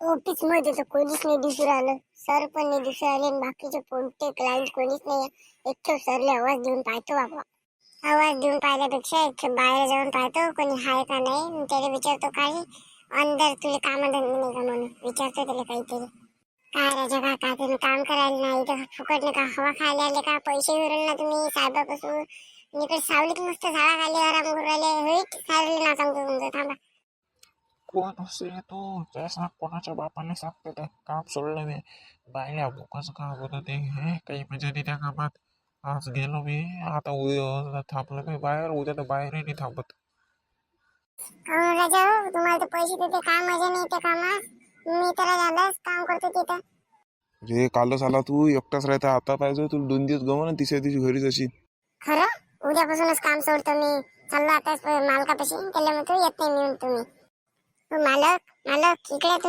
ऑफिसमध्ये तर कोणीच नाही दिसू राहिलं. सर पण नाही दिसू राहिले बाकीचे कोणते क्लायंट कोणीच नाही. एक सरले आवाज देऊन पाहतो बाबा आवाज देऊन पाहिल्यापेक्षा एक बाहेर जाऊन पाहतो कोणी हाय का नाही त्याला विचारतो काही. अंदर तुला काम धंदे नाही का म्हणून. विचारतो त्याला काहीतरी. काय राजा का काय तुम्ही काम करायला नाही तर फुकट नाही का? हवा खायला आले का? पैसे विरल ना तुम्ही साहेबापासून. इकडे सावलीत मस्त झाडा खाली आराम करू राहिले. होईल सारले ना सांगतो तुमचं थांबा. कोण असे तू ते सांग कोणाच्या बापाने सांगते ते काम सोडलं मी बायल्या भोकाचं काम होतं ते हे काही मजा नाही त्या कामात आज गेलो मी आता उद्या थांबलो मी बाहेर उद्या तर बाहेरही नाही थांबत राजा तुम्हाला पैसे देते काय मजा नाही त्या कामात मी तर झालंच काम करतो तिथं रे कालच आला तू एकटाच राहता आता पाहिजे तुला दोन दिवस गमन तिसऱ्या दिवशी घरीच अशी खरं उद्यापासूनच काम सोडतो मी चाललो आता मालकापाशी त्याला म्हणतो येत नाही मी म्हणतो मी मालक मालक इकडे